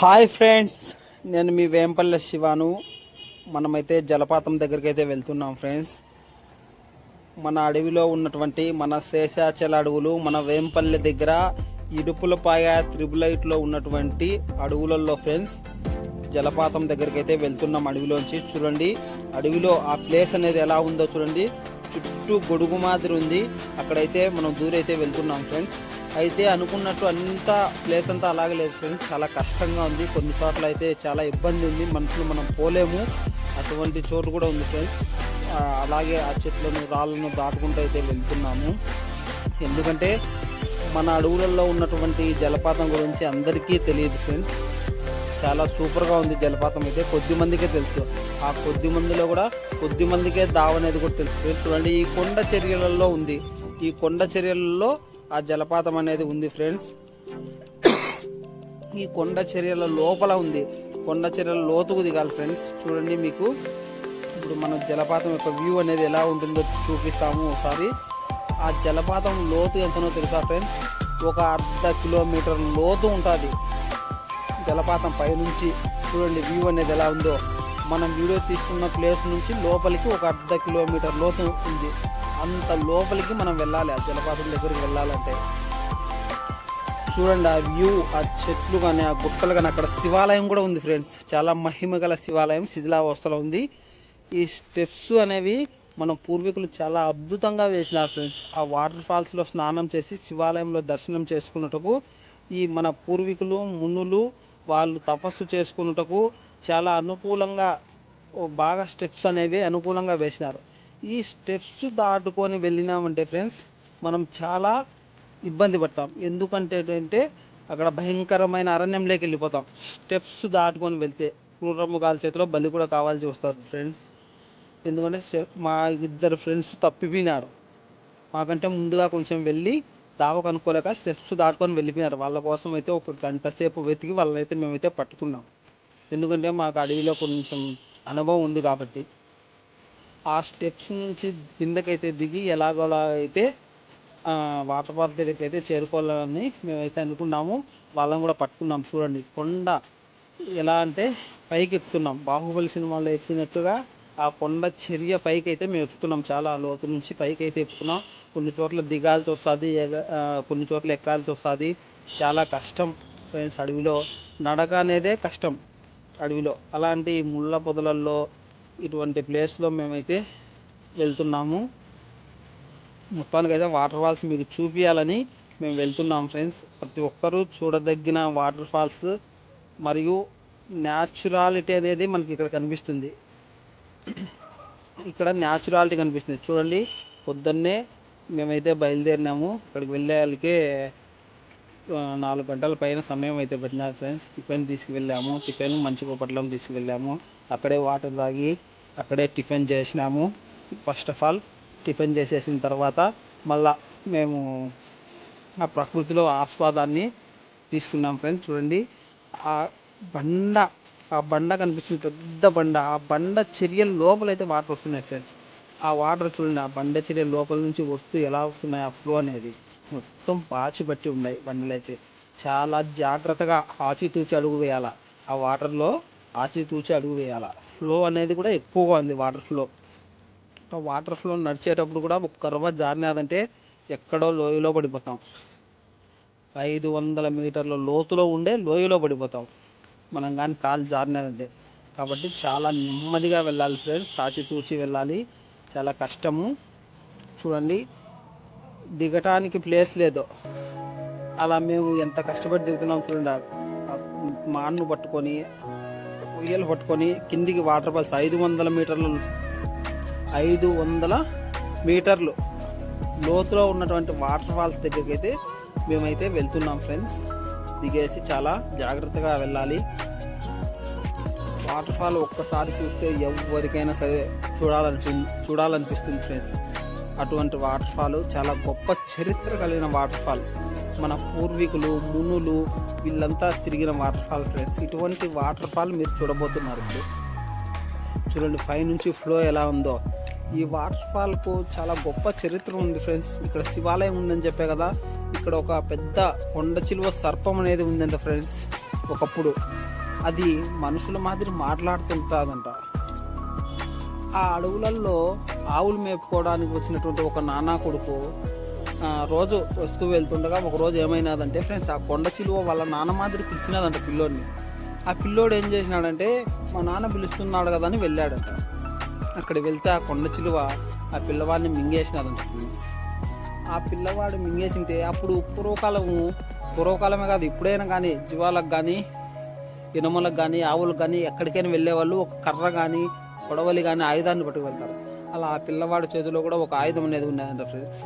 Hi friends నేను మీ వేంపల్లె శివాను. మనమైతే జలపాతం దగ్గరికి అయితే వెళ్తున్నాం ఫ్రెండ్స్. మన అడవిలో ఉన్నటువంటి మన శేషాచల అడవులు మన వేంపల్లె దగ్గర ఇడుపులపాయ త్రిబులైట్లో ఉన్నటువంటి అడవులలో ఫ్రెండ్స్ జలపాతం దగ్గరికి అయితే వెళ్తున్నాం అడవిలోంచి. చూడండి అడవిలో ఆ ప్లేస్ అనేది ఎలా ఉందో చూడండి. చుట్టూ గొడుగు మాదిరి ఉంది. అక్కడైతే మనం దూరైతే వెళ్తున్నాం ఫ్రెండ్స్. అయితే అనుకున్నట్టు అంతా ప్లేస్ అంతా అలాగే లేదు ఫ్రెండ్స్ చాలా కష్టంగా ఉంది. కొన్ని చోట్ల అయితే చాలా ఇబ్బంది ఉంది. మనుషులు మనం పోలేము. అటువంటి చోటు కూడా ఉంది ఫ్రెండ్స్ అలాగే ఆ చెట్లను రాళ్ళను దాటుకుంటూ అయితే వెళ్తున్నాము. ఎందుకంటే మన అడవులలో ఉన్నటువంటి జలపాతం గురించి అందరికీ తెలియదు ఫ్రెండ్స్ చాలా సూపర్గా ఉంది జలపాతం అయితే. కొద్ది మందికే తెలుసు. ఆ కొద్ది మందిలో కూడా కొద్ది మందికే దావ అనేది కూడా తెలుసు ఫ్రెండ్స్ చూడండి ఈ కొండ చర్యలలో ఉంది. ఈ కొండ చర్యలలో ఆ జలపాతం అనేది ఉంది ఫ్రెండ్స్ ఈ కొండ చర్యల లోపల ఉంది. కొండ చర్యల లోతుకు దిగాలి ఫ్రెండ్స్ చూడండి మీకు. ఇప్పుడు మనం జలపాతం యొక్క వ్యూ అనేది ఎలా ఉంటుందో చూపిస్తాము ఒకసారి. ఆ జలపాతం లోతు ఎంతనో తెలుసా ఫ్రెండ్స్ ఒక అర్ధ కిలోమీటర్ లోతు ఉంటుంది. జలపాతం పైనుంచి చూడండి వ్యూ అనేది ఎలా ఉందో. మనం వీడియో తీసుకున్న ప్లేస్ నుంచి లోపలికి ఒక అర్ధ కిలోమీటర్ లోతు ఉంది. అంత లోపలికి మనం వెళ్ళాలి. ఆ జలపాతం దగ్గరికి వెళ్ళాలంటే చూడండి ఆ వ్యూ ఆ చెట్లు కానీ ఆ గుట్టలు కానీ అక్కడ శివాలయం కూడా ఉంది ఫ్రెండ్స్. చాలా మహిమ గల శివాలయం శిథిలావస్థలో ఉంది. ఈ స్టెప్స్ అనేవి మన పూర్వీకులు చాలా అద్భుతంగా వేసినారు ఫ్రెండ్స్. ఆ వాటర్ ఫాల్స్లో స్నానం చేసి శివాలయంలో దర్శనం చేసుకున్నటకు ఈ మన పూర్వీకులు మునులు వాళ్ళు తపస్సు చేసుకున్నటకు చాలా అనుకూలంగా బాగా స్టెప్స్ అనేవి అనుకూలంగా వేసినారు. ఈ స్టెప్స్ దాటుకొని వెళ్ళినామంటే ఫ్రెండ్స్ మనం చాలా ఇబ్బంది పడతాం. ఎందుకంటే ఏంటంటే అక్కడ భయంకరమైన అరణ్యంలోకి వెళ్ళిపోతాం. స్టెప్స్ దాటుకొని వెళ్తే క్రూరముఖాల చేతిలో బలి కూడా కావాల్సి వస్తుంది ఫ్రెండ్స్. ఎందుకంటే మా ఇద్దరు ఫ్రెండ్స్ తప్పిపోయినారు. మాకంటే ముందుగా కొంచెం వెళ్ళి దావ కనుక్కోలేక స్టెప్స్ దాటుకొని వెళ్ళిపోయినారు. వాళ్ళ కోసం అయితే ఒక గంట సేపు వెతికి వాళ్ళనైతే మేమైతే పట్టుకున్నాం. ఎందుకంటే మాకు అడవిలో కొంచెం అనుభవం ఉంది కాబట్టి. ఆ స్టెప్స్ నుంచి కిందకైతే దిగి ఎలాగోలా అయితే వాటర్ ఫాల్స్ దగ్గరికి అయితే చేరుకోవాలని మేమైతే అనుకున్నాము. వాళ్ళని కూడా పట్టుకున్నాం చూడండి. కొండ ఎలా అంటే పైకి ఎక్కుతున్నాం. బాహుబలి సినిమాలో ఎక్కినట్టుగా ఆ కొండ చర్య పైకి అయితే మేము ఎక్కుతున్నాం. చాలా లోతు నుంచి పైకి అయితే ఎక్కుతున్నాం. కొన్ని చోట్ల దిగాల్సి వస్తుంది కొన్ని చోట్ల ఎక్కాల్సి వస్తుంది. చాలా కష్టం ఫ్రెండ్స్ అడవిలో. నడక అనేదే కష్టం అడవిలో. అలాంటి ముళ్ళ పొదలల్లో ఇటువంటి ప్లేస్లో మేమైతే వెళ్తున్నాము. మొత్తానికి అయితే వాటర్ ఫాల్స్ మీకు చూపించాలని మేము వెళ్తున్నాం ఫ్రెండ్స్. ప్రతి ఒక్కరూ చూడదగిన వాటర్ ఫాల్స్ మరియు న్యాచురాలిటీ అనేది మనకి ఇక్కడ కనిపిస్తుంది. ఇక్కడ న్యాచురాలిటీ కనిపిస్తుంది. చూడండి పొద్దున్నే మేమైతే బయలుదేరినాము. ఇక్కడికి వెళ్ళేళ్ళకే నాలుగు గంటల పైన సమయం అయితే పెట్టినారు ఫ్రెండ్స్. టిఫిన్ తీసుకువెళ్ళాము. టిఫిన్ మంచి కోపట్లం తీసుకువెళ్ళాము. అక్కడే వాటర్ తాగి అక్కడే టిఫిన్ చేసినాము. ఫస్ట్ ఆఫ్ ఆల్ టిఫిన్ చేసేసిన తర్వాత మళ్ళా మేము ఆ ప్రకృతిలో ఆస్వాదాన్ని తీసుకున్నాం ఫ్రెండ్స్ చూడండి. ఆ బండ ఆ బండ కనిపిస్తుంది పెద్ద బండ. ఆ బండ చర్యల లోపలైతే వాటర్ వస్తున్నాయి ఫ్రెండ్స్. ఆ వాటర్ చూడండి ఆ బండ చర్య లోపల నుంచి వస్తూ ఎలా వస్తున్నాయి ఆ ఫ్లో అనేది. మొత్తం పాచి పట్టి ఉన్నాయి బండలు అయితే చాలా జాగ్రత్తగా ఆచితూచి అడుగు వేయాల. ఆ వాటర్లో ఆచితూచి అడుగు వేయాల. ఫ్లో అనేది కూడా ఎక్కువగా ఉంది వాటర్ ఫ్లో వాటర్ ఫ్లో నడిచేటప్పుడు కూడా ఒక్క రవ్వ జారినాదంటే ఎక్కడో లోయలో పడిపోతాం. ఐదు వందల మీటర్ల లోతులో ఉండే లోయలో పడిపోతాం. మనం కానీ కాలు జారినాదంటే. కాబట్టి చాలా నెమ్మదిగా వెళ్ళాలి ఫ్రెండ్స్ సాచి తూచి వెళ్ళాలి. చాలా కష్టము. చూడండి. దిగటానికి ప్లేస్ లేదు. అలా మేము ఎంత కష్టపడి దిగుతున్నాం చూడండి. మాన్ను పట్టుకొని ఉయ్యలు పట్టుకొని కిందికి వాటర్ ఫాల్స్ ఐదు వందల మీటర్లు ఐదు వందల మీటర్లు లోతులో ఉన్నటువంటి వాటర్ ఫాల్స్ దగ్గరికి అయితే మేమైతే వెళ్తున్నాం ఫ్రెండ్స్. దిగేసి చాలా జాగ్రత్తగా వెళ్ళాలి. వాటర్ ఫాల్ ఒక్కసారి చూస్తే ఎవరికైనా సరే చూడాలనిపి చూడాలనిపిస్తుంది ఫ్రెండ్స్. అటువంటి వాటర్ ఫాల్ చాలా గొప్ప చరిత్ర కలిగిన వాటర్ ఫాల్. మన పూర్వీకులు మునులు వీళ్ళంతా తిరిగిన వాటర్ ఫాల్ ఫ్రెండ్స్ ఇటువంటి వాటర్ ఫాల్ మీరు చూడబోతున్నారు ఇప్పుడు. చూడండి పైనుంచి ఫ్లో ఎలా ఉందో. ఈ వాటర్ ఫాల్కు చాలా గొప్ప చరిత్ర ఉంది ఫ్రెండ్స్ ఇక్కడ శివాలయం ఉందని చెప్పే కదా ఇక్కడ ఒక పెద్ద కొండ చిలువ సర్పం అనేది ఉందంట ఫ్రెండ్స్ ఒకప్పుడు అది మనుషుల మాదిరి మాట్లాడుతుంటుందంట. ఆ అడవులలో ఆవులు మేపుకోవడానికి వచ్చినటువంటి ఒక నానా కొడుకు రోజు వస్తూ వెళ్తుండగా ఒక రోజు ఏమైనాదంటే ఫ్రెండ్స్ ఆ కొండ చిలువ వాళ్ళ నాన్న మాదిరి పిలిచినదంట పిల్లోడిని. ఆ పిల్లోడు ఏం చేసినాడంటే మా నాన్న పిలుస్తున్నాడు కదా అని వెళ్ళాడట. అక్కడ వెళ్తే ఆ కొండ చిలువ ఆ పిల్లవాడిని మింగేసినదంట. ఆ పిల్లవాడు మింగేసింటే అప్పుడు పూర్వకాలము పూర్వకాలమే కాదు ఇప్పుడైనా కానీ జీవాలకు కానీ ఇనుములకు కానీ ఆవులకు కానీ ఎక్కడికైనా వెళ్ళేవాళ్ళు ఒక కర్ర కానీ కొడవలి కానీ ఆయుధాన్ని పట్టుకు వెళ్తారు. అలా ఆ పిల్లవాడి చేతిలో కూడా ఒక ఆయుధం అనేది ఉన్నదంట ఫ్రెండ్స్.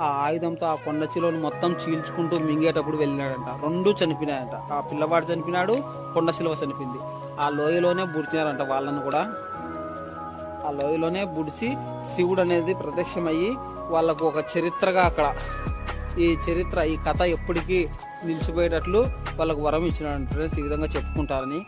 ఆ ఆయుధంతో ఆ కొండ చిలువను మొత్తం చీల్చుకుంటూ మింగేటప్పుడు వెళ్ళినాడంట. రెండు చనిపోయినాయంట. ఆ పిల్లవాడు చనిపోయినాడు కొండ చిలువ చనిపోయింది. ఆ లోయలోనే బుడిచినారంట వాళ్ళని కూడా. ఆ లోయలోనే బుడిచి శివుడు అనేది ప్రత్యక్షమయ్యి వాళ్ళకు ఒక చరిత్రగా అక్కడ ఈ చరిత్ర ఈ కథ ఎప్పటికీ నిలిచిపోయేటట్లు వాళ్ళకు వరం ఇచ్చినాడు ఫ్రెండ్స్ ఈ విధంగా చెప్పుకుంటారని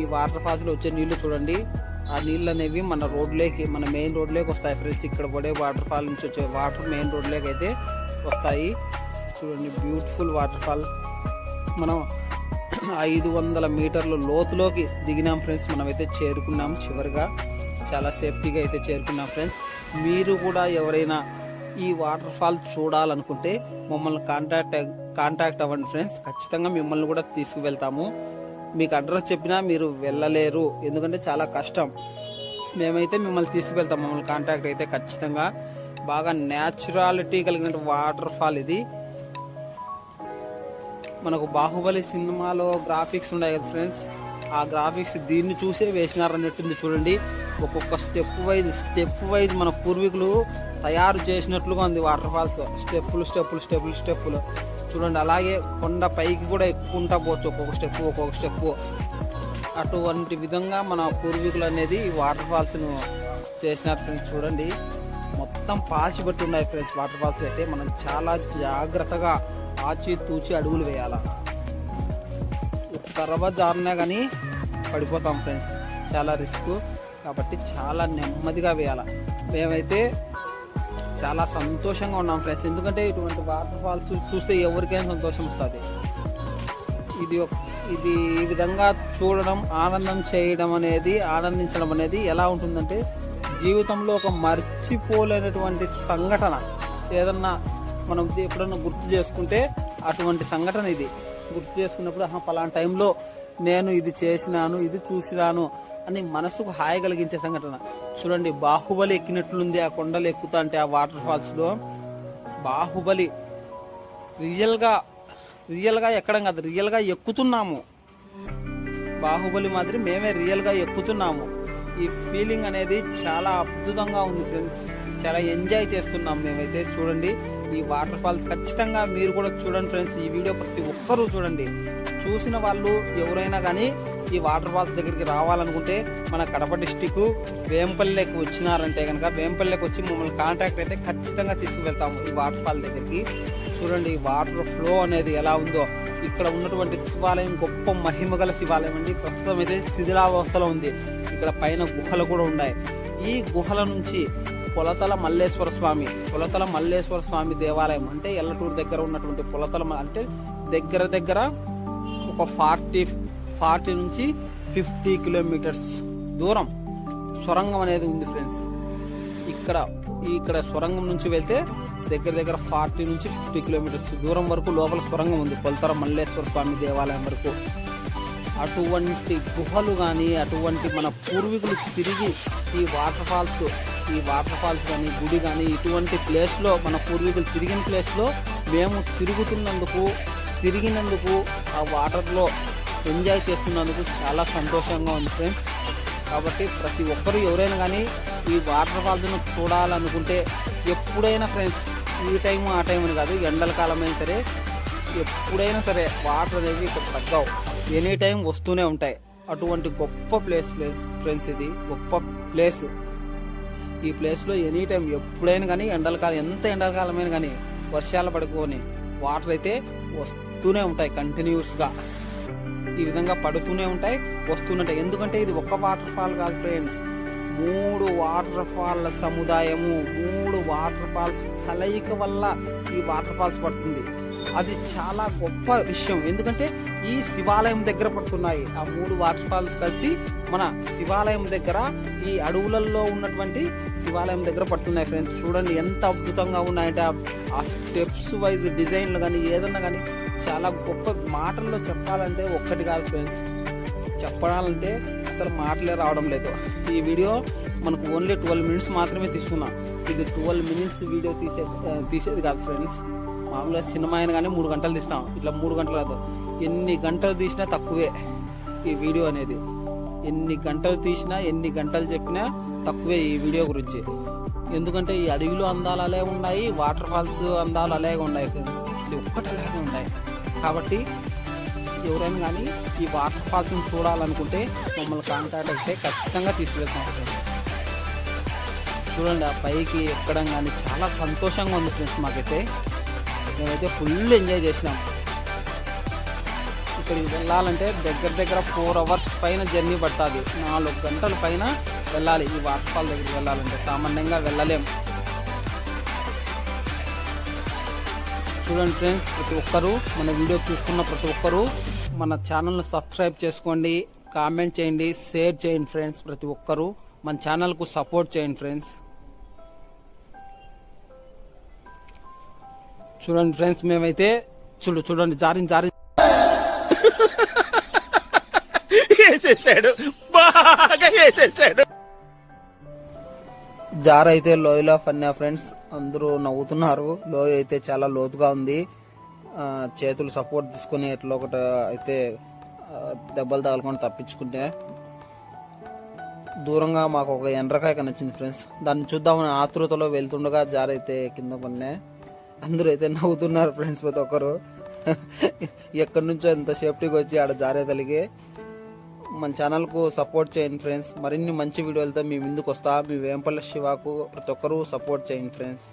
ఈ వాటర్ ఫాల్స్లో వచ్చే నీళ్ళు చూడండి. ఆ నీళ్ళు అనేవి మన రోడ్లోకి మన మెయిన్ రోడ్లోకి వస్తాయి ఫ్రెండ్స్. ఇక్కడ పడే వాటర్ ఫాల్ నుంచి వచ్చే వాటర్ మెయిన్ రోడ్లోకి అయితే వస్తాయి. చూడండి బ్యూటిఫుల్ వాటర్ ఫాల్ మనం ఐదు వందల మీటర్ల లోతులోకి దిగినాం ఫ్రెండ్స్. మనమైతే చేరుకున్నాం చివరిగా. చాలా సేఫ్టీగా అయితే చేరుకున్నాం ఫ్రెండ్స్. మీరు కూడా ఎవరైనా ఈ వాటర్ ఫాల్ చూడాలనుకుంటే మమ్మల్ని కాంటాక్ట్ కాంటాక్ట్ అవ్వండి ఫ్రెండ్స్. ఖచ్చితంగా మిమ్మల్ని కూడా తీసుకువెళ్తాము. మీకు అడ్రస్ చెప్పినా మీరు వెళ్ళలేరు. ఎందుకంటే చాలా కష్టం. మేమైతే మిమ్మల్ని తీసుకువెళ్తాం మమ్మల్ని కాంటాక్ట్ అయితే ఖచ్చితంగా. బాగా న్యాచురాలిటీ కలిగిన వాటర్ ఫాల్ ఇది. మనకు బాహుబలి సినిమాలో గ్రాఫిక్స్ ఉన్నాయి కదా ఫ్రెండ్స్ ఆ గ్రాఫిక్స్ దీన్ని చూసే వేసినారన్నట్టుంది చూడండి. ఒక్కొక్క స్టెప్ వైజ్ స్టెప్ వైజ్ మన పూర్వీకులు తయారు చేసినట్లుగా ఉంది వాటర్ ఫాల్స్ స్టెప్పులు స్టెప్పులు స్టెప్పులు స్టెప్పులు చూడండి అలాగే కొండ పైకి కూడా ఎక్కుంటా పోవచ్చు. ఒక్కొక్క స్టెప్ ఒక్కొక్క స్టెప్ అటువంటి విధంగా మన పూర్వీకులు అనేది ఈ వాటర్ ఫాల్స్ను చేసినారు ఫ్రెండ్స్ చూడండి. మొత్తం పాచి పట్టి ఉన్నాయి ఫ్రెండ్స్ వాటర్ ఫాల్స్ అయితే మనం చాలా జాగ్రత్తగా ఆచి తూచి అడుగులు వేయాల. తర్వాత జారినా కానీ పడిపోతాం ఫ్రెండ్స్ చాలా రిస్క్ కాబట్టి చాలా నెమ్మదిగా వేయాలి. మేమైతే చాలా సంతోషంగా ఉన్నాం ఫ్రెండ్స్. ఎందుకంటే ఇటువంటి వాటర్ ఫాల్స్ చూస్తే ఎవరికైనా సంతోషం వస్తుంది. ఇది ఇది ఈ విధంగా చూడడం ఆనందం చేయడం అనేది ఆనందించడం అనేది ఎలా ఉంటుందంటే జీవితంలో ఒక మర్చిపోలేనటువంటి సంఘటన. ఏదన్నా మనం ఎప్పుడన్నా గుర్తు చేసుకుంటే అటువంటి సంఘటన ఇది. గుర్తు చేసుకున్నప్పుడు పలానా టైంలో నేను ఇది చేసినాను ఇది చూసినాను అని మనసుకు హాయి కలిగించే సంఘటన. చూడండి బాహుబలి ఎక్కినట్లుంది ఆ కొండలు ఎక్కుతా అంటే ఆ వాటర్ ఫాల్స్లో బాహుబలి రియల్గా రియల్గా ఎక్కడం కాదు రియల్గా ఎక్కుతున్నాము. బాహుబలి మాదిరి మేమే రియల్గా ఎక్కుతున్నాము. ఈ ఫీలింగ్ అనేది చాలా అద్భుతంగా ఉంది ఫ్రెండ్స్. చాలా ఎంజాయ్ చేస్తున్నాం మేమైతే. చూడండి ఈ వాటర్ ఫాల్స్ ఖచ్చితంగా మీరు కూడా చూడండి ఫ్రెండ్స్. ఈ వీడియో ప్రతి ఒక్కరూ చూడండి. చూసిన వాళ్ళు ఎవరైనా కానీ ఈ వాటర్ ఫాల్స్ దగ్గరికి రావాలనుకుంటే మన కడప డిస్టిక్ వేంపల్లెకి వచ్చినారంటే కనుక వేంపల్లెకి వచ్చి మమ్మల్ని కాంటాక్ట్ అయితే ఖచ్చితంగా తీసుకువెళ్తాము ఈ వాటర్ ఫాల్ దగ్గరికి. చూడండి వాటర్ ఫ్లో అనేది ఎలా ఉందో. ఇక్కడ ఉన్నటువంటి శివాలయం గొప్ప మహిమ గల శివాలయం అండి. ప్రస్తుతం అయితే శిథిలావస్థలో ఉంది. ఇక్కడ పైన గుహలు కూడా ఉన్నాయి. ఈ గుహల నుంచి పొలతల మల్లేశ్వర స్వామి పొలతల మల్లేశ్వర స్వామి దేవాలయం అంటే ఎల్లటూరు దగ్గర ఉన్నటువంటి పొలతల అంటే దగ్గర దగ్గర ఒక ఫార్టీ ఫార్టీ నుంచి ఫిఫ్టీ కిలోమీటర్స్ దూరం సొరంగం అనేది ఉంది ఫ్రెండ్స్. ఇక్కడ ఇక్కడ సొరంగం నుంచి వెళ్తే దగ్గర దగ్గర ఫార్టీ నుంచి ఫిఫ్టీ కిలోమీటర్స్ దూరం వరకు లోపల సొరంగం ఉంది కొలతర మల్లేశ్వర స్వామి దేవాలయం వరకు. అటువంటి గుహలు కానీ అటువంటి మన పూర్వీకులు తిరిగి ఈ వాటర్ ఫాల్స్ ఈ వాటర్ ఫాల్స్ కానీ గుడి కానీ ఇటువంటి ప్లేస్లో మన పూర్వీకులు తిరిగిన ప్లేస్లో మేము తిరుగుతున్నందుకు తిరిగినందుకు ఆ వాటర్లో ఎంజాయ్ చేస్తున్నందుకు చాలా సంతోషంగా ఉంది ఫ్రెండ్స్ కాబట్టి ప్రతి ఒక్కరు ఎవరైనా కానీ ఈ వాటర్ ఫాల్స్ను చూడాలనుకుంటే ఎప్పుడైనా ఫ్రెండ్స్ ఈ టైం ఆ టైం అని కాదు ఎండల కాలమైనా సరే ఎప్పుడైనా సరే వాటర్ అనేది ఇక్కడ తగ్గవు. ఎనీ టైం వస్తూనే ఉంటాయి. అటువంటి గొప్ప ప్లేస్ ప్లేస్ ఫ్రెండ్స్ ఇది. గొప్ప ప్లేస్ ఈ ప్లేస్లో ఎనీ టైం ఎప్పుడైనా కానీ ఎండలకాలం ఎంత ఎండలకాలమైనా కానీ వర్షాలు పడుకొని వాటర్ అయితే వస్తూనే ఉంటాయి కంటిన్యూస్గా ఈ విధంగా పడుతూనే ఉంటాయి వస్తుంటాయి ఎందుకంటే ఇది ఒక్క వాటర్ ఫాల్ కాదు ఫ్రెండ్స్ మూడు వాటర్ ఫాల్ల సముదాయము మూడు వాటర్ ఫాల్స్ కలయిక వల్ల ఈ వాటర్ ఫాల్స్ పడుతుంది. అది చాలా గొప్ప విషయం. ఎందుకంటే ఈ శివాలయం దగ్గర పడుతున్నాయి. ఆ మూడు వాటర్ ఫాల్స్ కలిసి మన శివాలయం దగ్గర ఈ అడవులలో ఉన్నటువంటి శివాలయం దగ్గర పడుతున్నాయి ఫ్రెండ్స్ చూడండి ఎంత అద్భుతంగా ఉన్నాయంటే ఆ- ఆ స్టెప్స్ వైజ్ డిజైన్లు కానీ ఏదన్నా కానీ చాలా గొప్ప మాటల్లో చెప్పాలంటే ఒక్కటి కాదు ఫ్రెండ్స్ చెప్పాలంటే అసలు మాటలే రావడం లేదు. ఈ వీడియో మనకు ఓన్లీ ట్వెల్వ్ మినిట్స్ మాత్రమే తీసుకున్నా. ఇది ట్వెల్వ్ మినిట్స్ వీడియో తీసే తీసేది కాదు ఫ్రెండ్స్ మామూలుగా సినిమా అయినా కానీ మూడు గంటలు తీస్తాం. ఇట్లా మూడు గంటలు కాదు. ఎన్ని గంటలు తీసినా తక్కువే ఈ వీడియో అనేది. ఎన్ని గంటలు తీసినా ఎన్ని గంటలు చెప్పినా తక్కువే ఈ వీడియో గురించి. ఎందుకంటే ఈ అడవిలో అందాలు అలాగే ఉన్నాయి వాటర్ ఫాల్స్ అందాలు అలాగే ఉన్నాయి ఒక్కటి అలాగే ఉన్నాయి. కాబట్టి ఎవరైనా కానీ ఈ వాటర్ ఫాల్స్ని చూడాలనుకుంటే మమ్మల్ని కాంటాక్ట్ అయితే ఖచ్చితంగా తీసుకెళ్తాం. ఫ్రెండ్స్ చూడండి ఆ పైకి ఎక్కడం కానీ చాలా సంతోషంగా ఉంది ఫ్రెండ్స్ మాకైతే. మేమైతే ఫుల్ ఎంజాయ్ చేసినాం. అక్కడికి వెళ్ళాలంటే దగ్గర దగ్గర ఫోర్ అవర్స్ పైన జర్నీ పడుతుంది. నాలుగు గంటల పైన వెళ్ళాలి. ఈ వాటర్ఫాల్ దగ్గరికి వెళ్ళాలంటే సామాన్యంగా వెళ్ళలేము చూడండి ఫ్రెండ్స్ ప్రతి ఒక్కరూ మన వీడియో చూస్తున్న ప్రతి ఒక్కరూ మన ఛానల్ను సబ్స్క్రైబ్ చేసుకోండి. కామెంట్ చేయండి. షేర్ చేయండి ఫ్రెండ్స్ ప్రతి ఒక్కరూ. మన ఛానల్కు సపోర్ట్ చేయండి ఫ్రెండ్స్ చూడండి ఫ్రెండ్స్ మేమైతే చూడు చూడండి జారిని జారి వేసేసాడు బాగా వేసేసాడు జార్ అయితే లోయలో ఫన్నా ఫ్రెండ్స్ అందరూ నవ్వుతున్నారు. లోయ అయితే చాలా లోతుగా ఉంది. చేతులు సపోర్ట్ తీసుకుని ఎట్లా ఒకటి అయితే దెబ్బలు తగలకుండా తప్పించుకుంటే దూరంగా మాకు ఒక ఎండ్రకాయ కనిపించింది ఫ్రెండ్స్. దాన్ని చూద్దామని ఆతృతలో వెళ్తుండగా జార్ అయితే కింద పడినా అందరూ అయితే నవ్వుతున్నారు ఫ్రెండ్స్ ప్రతి ఒక్కరు. ఎక్కడి నుంచో ఎంత సేఫ్టీగా వచ్చి ఆడ జారే తలిగి మన ఛానల్కు సపోర్ట్ చేయండి ఫ్రెండ్స్ మరిన్ని మంచి వీడియోలతో మీ ముందుకు వస్తా మీ వేంపల్ల శివాకు ప్రతి ఒక్కరూ సపోర్ట్ చేయండి ఫ్రెండ్స్